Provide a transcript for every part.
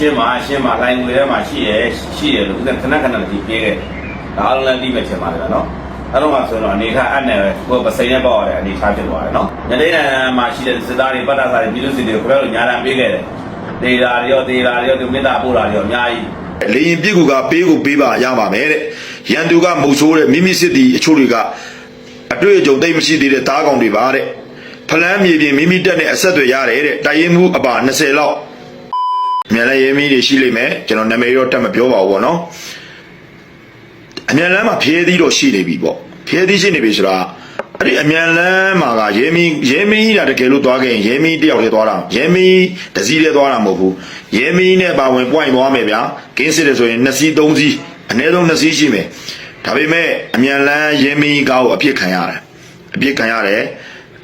ရှင်းမှာရှင်းမှာလိုင်ငွေထဲမှာရှိရရှိရလို့ဦးဇင်းခဏခဏကြည့်ပေးခဲ့ဒါအားလုံးလည်းပြီးမဲ့ချင်ပါတယ်နော်အဲ့တော့မှဆိုတော့အနေထားအပ်နေပဲကိုယ်ပစိန်နဲ့ပေါ့ရတယ်အနေထားဖြစ်သွားတယ်နော်ညနေတိုင်းမှာရှိတဲ့စစ်သားတွေပတ်တာစားတွေပြည်သူစစ်တွေကိုပြောလို့ညာတမ်းပေးခဲ့တယ်ဒေတာတွေရောဒေတာတွေရောသူမေတ္တာပို့တာတွေရောအများကြီးလေရင်ပြစ်ကူကပေးကိုပေးပါရပါမယ်တဲ့ရန်သူကမုတ်ဆိုးတဲ့မိမိစစ်တီအချို့တွေကအတွေ့အကြုံသိမ့်မရှိသေးတဲ့သားကောင်တွေပါတဲ့ဖလန်းမြေပြင်မိမိတက်နဲ့အဆက်တွေရတယ်တဲ့တိုင်ရင်မှုအပါ20လောက် မြန်လဲရဲမီးတွေရှိလိမ့်မယ်ကျွန်တော်နာမည်တော့တက်မပြောပါဘူးဗောနော်အမြန်လမ်းမှာဖျဲသီးတော့ရှိနေပြီပေါ့ဖျဲသီးရှိနေပြီဆိုတာအဲ့ဒီအမြန်လမ်းမှာကရဲမီးရဲမီးတာတကယ်လို့သွားခဲ့ရင်ရဲမီးတယောက်လေးသွားတာရဲမီးတစ်စီးလေးသွားတာမဟုတ်ဘူးရဲမီးနဲ့ပါဝင် point သွားမယ်ဗျာကင်းစစ်တယ်ဆိုရင်2စီး3စီးအနည်းဆုံး2စီးရှိမယ်ဒါပေမဲ့အမြန်လမ်းရဲမီးကားကိုအပြစ်ခံရတယ်အပြစ်ခံရတယ်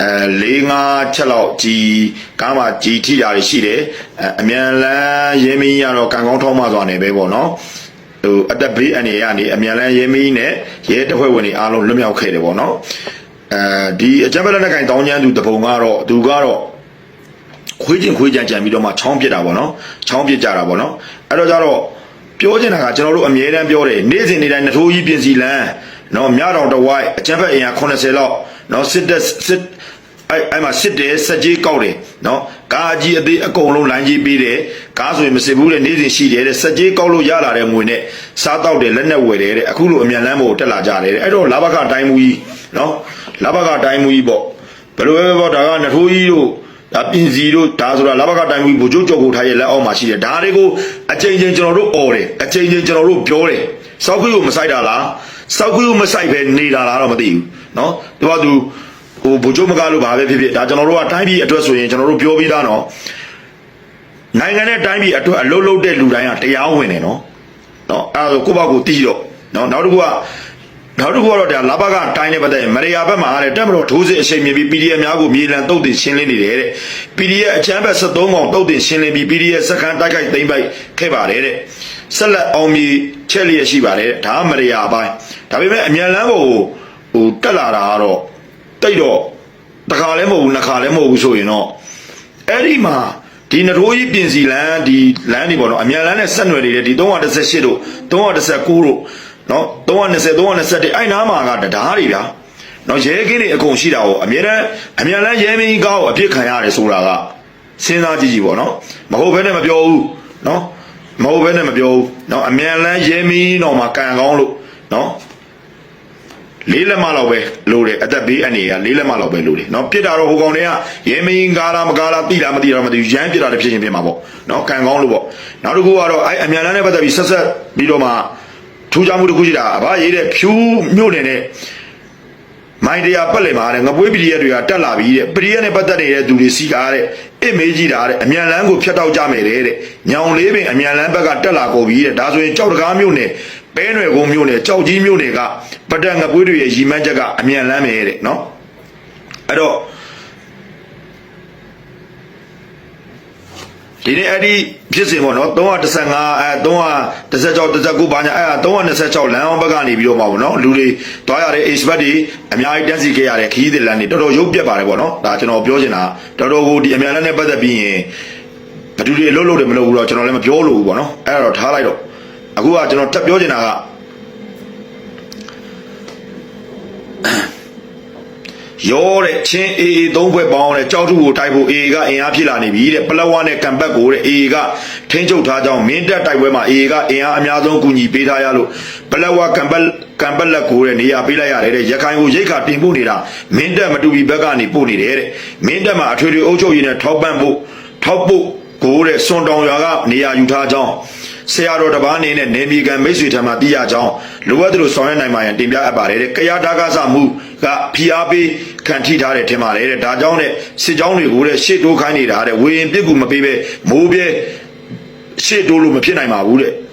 အဲ၄၅ချက်လောက်ကြီးကားမှာကြီးထိတာတွေရှိတယ်အဲအမြန်လမ်းရဲမီးကတော့ကံကောင်းထောက်မှသွားနေပဲပေါ့နော်ဟိုအသက်ဘေးအနေရကနေအမြန်လန်းရဲမီးနဲ့ရဲတပ်ဖွဲ့ဝင်တွေအားလုံးလွတ်မြောက်ခဲ့တယ်ပေါ့နော်အဲဒီအကြမ်းဖက်လက်နက်ကိုင်တောင်းကျမ်းသူတပုံကတော့သူကတော့ခွေးချင်းခွေးကြံကြံပြီးတော့မှချောင်းပစ်တာပေါ့နော်ချောင်းပစ်ကြတာပေါ့နော်အဲ့တော့ကြတော့ပြောချင်တာကကျွန်တော်တို့အမြဲတမ်းပြောတယ်နေ့စဉ်နေ့တိုင်းနှထိုးကြီးပြင်စီလန်းနော်မြတော်တဝိုက်အကြမ်းဖက်အင်အား80လောက်နော်စစ်တပ်စစ် အဲ့အဲ့မှာစစ်တယ်စက်ကြီးကောက်တယ်နော်ကားကြီးအသေးအကုန်လုံးလိုင်းကြီးပေးတယ်ကားဆိုရင်မစစ်ဘူးတဲ့နေ့စဉ်ရှိတယ်တဲ့စက်ကြီးကောက်လို့ရလာတဲ့ငွေနဲ့စားတော့တယ်လက်နဲ့ဝယ်တယ်တဲ့အခုလိုအမြန်လမ်းပေါ်တက်လာကြတယ်တဲ့အဲ့တော့လာဘကတိုင်းမူကြီးနော်လာဘကတိုင်းမူကြီးပေါ့ဘယ်လိုပဲပေါ့ဒါကနထိုးကြီးတို့ဒါပြင်စီတို့ဒါဆိုတာလာဘကတိုင်းမူကြီးဘူကျုပ်ကြော်ကိုထားရဲ့လက်အောက်မှာရှိတယ်ဒါတွေကိုအချိန်ချင်းကျွန်တော်တို့អော်တယ်အချိန်ချင်းကျွန်တော်တို့ပြောတယ်စောက်ခွေးကိုမဆိုင်တာလားစောက်ခွေးကိုမဆိုင်ပဲနေတာလားတော့မသိဘူးနော်သူကသူ ဟိုဘူကျုပ်မကလို့ဘာပဲဖြစ်ဖြစ်ဒါကျွန်တော်တို့ကတိုင်းပြည်အတွက်ဆိုရင်ကျွန်တော်တို့ပြောပြီးသားနော်နိုင်ငံနဲ့တိုင်းပြည်အတွက်အလုပ်လုပ်တဲ့လူတိုင်းကတရားဝင်တယ်နော်နော်အဲ့ဒါဆိုကိုယ့်ဘက်ကိုတီးတော့နော်နောက်တစ်ခုကနောက်တစ်ခုကတော့ဒါလာဘကတိုင်းနဲ့ပတ်သက်ရင်မရယာဘက်မှာတဲ့တက်မတော်ဒိုးစစ်အချိန်မြင်ပြီး PDF များကိုမြေလံတုတ်တင်ရှင်းလင်းနေတယ်တဲ့ PDF အချမ်းဘက်73កောင်တုတ်တင်ရှင်းလင်းပြီး PDF စကန်တိုက်ခိုက်သိမ်းပိုက်ခဲ့ပါတယ်တဲ့ဆက်လက်အောင်မြေချက်လျက်ရှိပါတယ်တဲ့ဒါကမရယာပိုင်းဒါပေမဲ့အမြန်လန်းကိုဟိုတက်လာတာကတော့ တိတ်တော့တစ်ခါလည်းမဟုတ်ဘူးနှစ်ခါလည်းမဟုတ်ဘူးဆိုရင်တော့အဲ့ဒီမှာဒီနထိုးကြီးပြင်စီလန်းဒီလန်းတွေပေါ့နော်အမြန်လန်းနဲ့ဆက်နွယ်နေတဲ့ဒီ318တို့319တို့နော်320 321အဲ့နားမှာကတရားတွေဗျာနော်ရဲကင်းတွေအကုန်ရှိတာကိုအမြဲတမ်းအမြန်လန်းရဲမင်းကားကိုအပြစ်ခံရတယ်ဆိုတာကစဉ်းစားကြည့်ကြည့်ပေါ့နော်မဟုတ်ဘဲနဲ့မပြောဘူးနော်မဟုတ်ဘဲနဲ့မပြောဘူးနော်အမြန်လန်းရဲမင်းတော့မှကံကောင်းလို့နော် လေးလက်မလောက်ပဲလိုတယ်အသက်ဘေးအနေကလေးလက်မလောက်ပဲလိုတယ်เนาะပြစ်တာတော့ဟိုကောင်တွေကရဲမင်းကားလားမကားလားတိလားမတိလားမသိဘူးရမ်းပြစ်တာလည်းဖြစ်ချင်းဖြစ်မှာပေါ့เนาะကံကောင်းလို့ပေါ့နောက်တစ်ခုကတော့အဲအမြန်လန်းနဲ့ပတ်သက်ပြီးဆက်ဆက်ပြီးတော့မှထူးခြားမှုတစ်ခုရှိတာဗာရေးတဲ့ဖြူးမြို့နယ်နဲ့မိုင်းတရားပတ်လည်မှာတဲ့ငပွေးပရိရက်တွေကတက်လာပြီးတဲ့ပရိရက်နဲ့ပတ်သက်နေတဲ့သူတွေစီကားတဲ့အစ်မေးကြီးတာတဲ့အမြန်လန်းကိုဖျက်တောက်ကြမယ်တဲ့ညောင်လေးပင်အမြန်လန်းဘက်ကတက်လာကုန်ပြီးတဲ့ဒါဆိုရင်ကြောက်တကားမြို့နယ် ပဲနွယ်ကုန်းမြို့နယ်ကြောက်ကြီးမြို့နယ်ကပဒတ်ငပွေးတွေရဲ့ရီမန်းချက်ကအမြန်လန်းမယ်တဲ့နော်အဲ့တော့ဒီနေ့အဲ့ဒီဖြစ်စဉ်ပေါ့နော်315အဲ316 19ဘာညာအဲ326လမ်းအောင်ဘက်ကနေပြီးတော့မှာပေါ့နော်လူတွေတွားရတဲ့ expert တွေအများကြီးတန်းစီခဲ့ရတဲ့ခီးတဲ့လမ်းတွေတော်တော်ရုပ်ပြက်ပါတယ်ပေါ့နော်ဒါကျွန်တော်ပြောချင်တာတော်တော်ကိုဒီအများလမ်းနဲ့ပတ်သက်ပြီးရင်ဘယ်သူတွေလှုပ်လို့တယ်မလုပ်ဘူးတော့ကျွန်တော်လည်းမပြောလို့ဘူးပေါ့နော်အဲ့ဒါတော့ထားလိုက်တော့ အခုကကျွန်တော်တက်ပြောချင်တာကရောတဲ့ချင်းအေအေသုံးဖွဲ့ပေါင်းတဲ့ကြောက်ထုကိုတိုက်ဖို့အေအေကအင်အားဖြစ်လာနေပြီတဲ့ပလဝနဲ့ကံပတ်ကိုတဲ့အေအေကထင်းချုပ်ထားကြောင်းမင်းတက်တိုက်ပွဲမှာအေအေကအင်အားအများဆုံးကူညီပေးထားရလို့ပလဝကံပတ်ကံပတ်လက်ကိုတဲ့နေရာပေးလိုက်ရတယ်တဲ့ရခိုင်ကိုရိတ်ခါတင်ပို့နေတာမင်းတက်မတူဘီဘက်ကနေပို့နေတယ်တဲ့မင်းတက်မှာအထွေထွေအုပ်ချုပ်ရေးနဲ့ထောက်ပံ့ဖို့ထောက်ဖို့ကိုတဲ့စွန်တောင်ရွာကနေရာယူထားကြောင်း ဆရာတော်တပားအနေနဲ့နေမီကံမိတ်ဆွေထံမှသိရကြောင်းလိုအပ်သလိုဆောင်ရွက်နိုင်မှရန်တင်ပြအပ်ပါတယ်တဲ့။ကရဒါကစမှုကဖိအားပေးခံထိထားတယ်ထင်ပါတယ်တဲ့။ဒါကြောင့်တဲ့စစ်ကြောင်းတွေကိုတဲ့ရှေ့တိုးခိုင်းနေတာတဲ့ဝေရင်ပြစ်ကူမပေးပဲမိုးပြဲရှေ့တိုးလို့မဖြစ်နိုင်ပါဘူးတဲ့။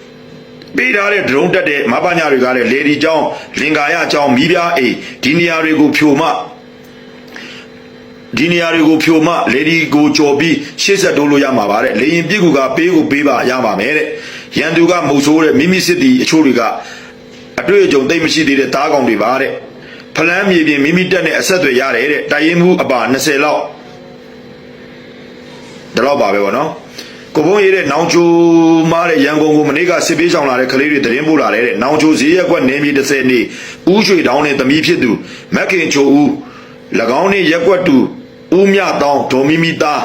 ပေးထားတဲ့ဒရုန်းတက်တဲ့မပညာတွေကလည်းလေဒီကြောင်းလင်္ကာယကြောင်းမိပြားအိမ်ဒီနေရာတွေကိုဖြိုမှဒီနေရာတွေကိုဖြိုမှလေဒီကိုကြော်ပြီးရှေ့ဆက်တိုးလို့ရမှာပါတဲ့လေရင်ပြစ်ကူကပေးကိုပေးပါရပါမယ်တဲ့ ရန်သူကမုတ်ဆိုးတဲ့မိမိစစ်တီအချို့တွေကအတွေ့အကြုံသိမ့်မရှိသေးတဲ့သားကောင်တွေပါတဲ့ဖလန်းမြေပြင်မိမိတက်နဲ့အဆက်တွေရတယ်တဲ့တိုင်ရင်မှုအပါ20လောက်ဒါတော့ပါပဲဗောနော်ကိုဘုံရေးတဲ့နောင်ချိုမားတဲ့ရန်ကုန်ကိုမနေ့ကစစ်ပေးဆောင်လာတဲ့ကလေးတွေသတင်းပို့လာတဲ့နောင်ချိုဈေးရက်ကွက်နေပြည်30နေ့ဦးရွှေတောင်းနဲ့သမီးဖြစ်သူမက်ခင်ချိုဦး၎င်းနဲ့ရက်ကွက်တူဦးမြတောင်းဒေါ်မီမီသား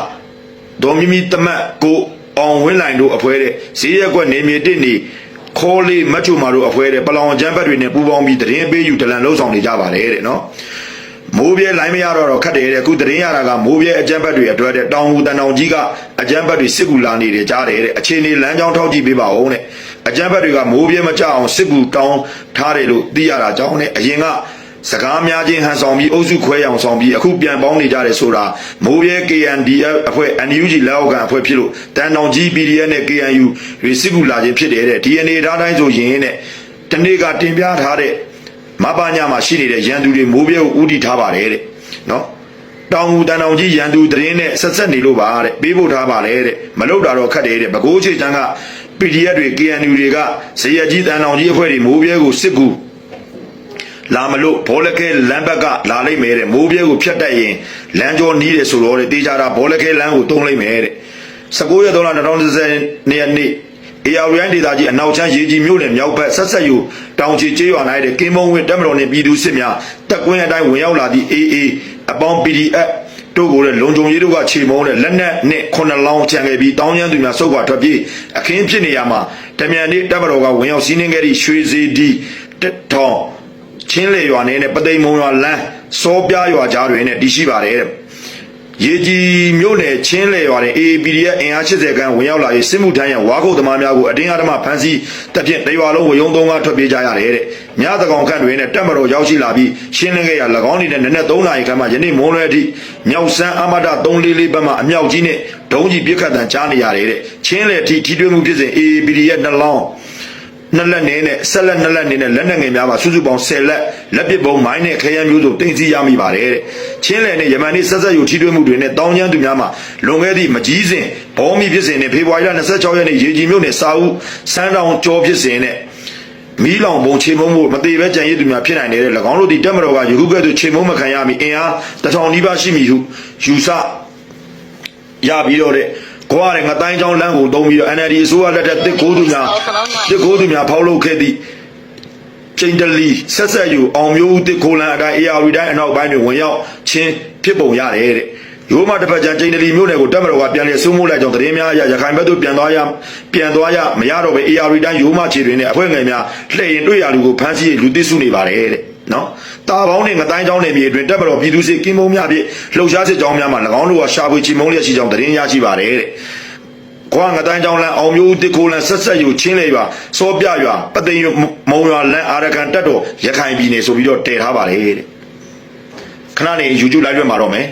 ဒေါ်မီမီတမတ်ကို အောင်ဝင်းလိုင်တို့အဖွဲတဲ့ဈေးရက်ကွက်နေမြေတစ်နေခေါ်လေးမတ်ချိုမာတို့အဖွဲတဲ့ပလောင်ကျမ်းဘတ်တွေနဲ့ပူပေါင်းပြီးသတင်းပေးယူဒလန်လှုပ်ဆောင်နေကြပါတယ်တဲ့နော်မိုးပြဲလိုင်းမရတော့တော့ခတ်တယ်တဲ့အခုသတင်းရတာကမိုးပြဲအကြမ်းဖက်တွေအတွက်တဲ့တောင်ဟူတန်တောင်ကြီးကအကြမ်းဖက်တွေစစ်ကူလာနေတယ်ကြားတယ်တဲ့အခြေအနေလမ်းကြောင်းထောက်ကြည့်ပေးပါဦးတဲ့အကြမ်းဖက်တွေကမိုးပြဲမကြအောင်စစ်ကူတောင်းထားတယ်လို့သိရတာကြောင့်နဲ့အရင်က စကားများချင်းဟန်ဆောင်ပြီးအုပ်စုခွဲအောင်ဆောင်ပြီးအခုပြန်ပေါင်းနေကြတယ်ဆိုတာမိုးပြဲ KNDF အဖွဲ့ NUG လက်အောက်ခံအဖွဲ့ဖြစ်လို့တန်တောင်ကြီး PDF နဲ့ KNU တွေစစ်ကူလာခြင်းဖြစ်တယ်တဲ့ DNA ထားတိုင်းဆိုရင်တဲ့တနေ့ကတင်ပြထားတဲ့မပညာမှာရှိနေတဲ့ရန်သူတွေမိုးပြဲကိုဥတီထားပါတယ်တဲ့နော်တောင်ဟူတန်တောင်ကြီးရန်သူသတင်းနဲ့ဆက်ဆက်နေလို့ပါတဲ့ပေးဖို့ထားပါလေတဲ့မလုပ်တာတော့ခက်တယ်တဲ့ဘကိုးချေချမ်းက PDF တွေ KNU တွေကဇေယျကြီးတန်တောင်ကြီးအဖွဲ့တွေမိုးပြဲကိုစစ်ကူ လာမလို့ဘောလခဲလမ်းဘက်ကလာလိုက်မယ်တဲ့မိုးပြဲကိုဖြတ်တက်ရင်လမ်းကျော်နီးတယ်ဆိုတော့တဲ့တေချာတာဘောလခဲလမ်းကိုတုံးလိုက်မယ်တဲ့19ရက်3လ2020ရက်နေ့အေယာရိုင်းဒေသကြီးအနောက်ချမ်းရေကြီးမြို့နယ်မြောက်ဘက်ဆက်ဆက်ယူတောင်ချီကျေးရွာ၌တဲ့ကင်းမုံဝင်းတက်မတော်နှင့်ပြည်သူစစ်များတက်ကွင်းအတိုင်းဝင်ရောက်လာသည့် AA အပေါင်း PDF တို့ကိုလည်းလုံခြုံရေးတို့ကခြေမုံနဲ့လက်နက်နဲ့ခုနှစ်လောင်းချန်ခဲ့ပြီးတောင်းကျမ်းသူများစုပ်ခွာထွက်ပြေးအခင်းဖြစ်နေရမှာတမြန်နေ့တက်မတော်ကဝင်ရောက်စီးနှင်းခဲ့သည့်ရွှေစီဒီတက်ထောင် ချင်းလေရွာနဲ့ပသိမ်မုံရွာလမ်းစောပြားရွာကြားတွင်နဲ့တည်ရှိပါတယ်တဲ့ရေကြီးမြို့နယ်ချင်းလေရွာတွင် AAPDF အင်အား80ခန်းဝင်ရောက်လာ၍စစ်မှုထမ်းရန်ဝါခုတ်သမားများကိုအတင်းအဓမ္မဖမ်းဆီးတပ်ဖြင့်တရွာလုံးဝရုံသုံးကားထွက်ပြေးကြရတယ်တဲ့။မြသကောင်ခန့်တွင်နဲ့တပ်မတော်ရောက်ရှိလာပြီးရှင်းလင်းခဲ့ရ၎င်းအနေနဲ့နက်နက်3နာရီခန့်မှယနေ့မွန်းလွဲအထိမြောက်စမ်းအမတ344ဘက်မှအမြောက်ကြီးနဲ့ဒုံးကြီးပြစ်ခတ်တံကြားနေရတယ်တဲ့။ချင်းလေထိထိတွေ့မှုဖြစ်စဉ် AAPDF နှလောင်း နှစ်လက်နဲ့နဲ့ဆက်လက်နှစ်လက်နဲ့နဲ့လက်နက်ငယ်များပါစုစုပေါင်း10လက်လက်ပစ်ပုံးမိုင်းနဲ့ခရမ်းမျိုးစုံတင်စီရမိပါတယ်တဲ့ချင်းလယ်နဲ့ယမန်နေ့ဆက်ဆက်ယူထိတွေ့မှုတွေနဲ့တောင်းကျမ်းသူများမှာလွန်ခဲ့သည့်မကြီးစဉ်ဘောမီဖြစ်စဉ်နဲ့ဖေဖော်ဝါရီလ26ရက်နေ့ရေကြီးမြို့နယ်စာဦးစမ်းတောင်ကျော်ဖြစ်စဉ်နဲ့မီးလောင်ပုံချိန်မုံမှုမသေးပဲကြံရည်သူများဖြစ်နိုင်တဲ့၎င်းတို့ဒီတက်မတော်ကယခုကဲ့သို့ချိန်မုံမခံရမီအင်အားတစ်ထောင်နီးပါးရှိမည်ဟုယူဆရပြီးတော့တဲ့ ကွာတဲ့ငတိုင်းချောင်းလမ်းကိုတုံးပြီးတော့ NLD အစိုးရလက်ထက်တစ်ကိုးသူများတစ်ကိုးသူများဖောက်လုပ်ခဲ့သည့်ချိန်တလီဆက်ဆက်ယူအောင်မျိုးဦးတစ်ကိုလန်အတိုင်း AR တိုင်းအနောက်ပိုင်းတွင်ဝင်ရောက်ချင်းဖြစ်ပုံရတယ်တဲ့ရိုးမတစ်ဖက်ကျန်ချိန်တလီမြို့နယ်ကိုတက်မတော်ကပြန်လည်စိုးမိုးလိုက်ကြောင်းသတင်းများအရရခိုင်ဘက်သို့ပြန်သွားရပြန်သွားရမရတော့ပဲ AR တိုင်းရိုးမခြေတွင်နဲ့အဖွဲ့ငယ်များလှည့်ရင်တွေ့ရလူကိုဖမ်းဆီးလူသစ်စုနေပါတယ်တဲ့ နော်တာပေါင်းနဲ့ငတိုင်းချောင်းနယ်မြေအတွင်းတက်မတော်ပြည်သူစစ်ကင်းမုံများဖြင့်လှုပ်ရှားစစ်ကြောင်းများမှာ၎င်းတို့ကရှာဖွေချီမုံလျက်ရှိကြောင်းသတင်းရရှိပါတယ်တဲ့ကွာငတိုင်းချောင်းလန်အောင်မျိုးတစ်ခိုးလန်ဆက်ဆက်ယူချင်းလေပါစောပြရွာပသိမ်မုံရွာလန်အာရကန်တက်တော်ရခိုင်ပြည်နယ်ဆိုပြီးတော့တည်ထားပါတယ်တဲ့ခဏနေ YouTube live မှာတော့မယ်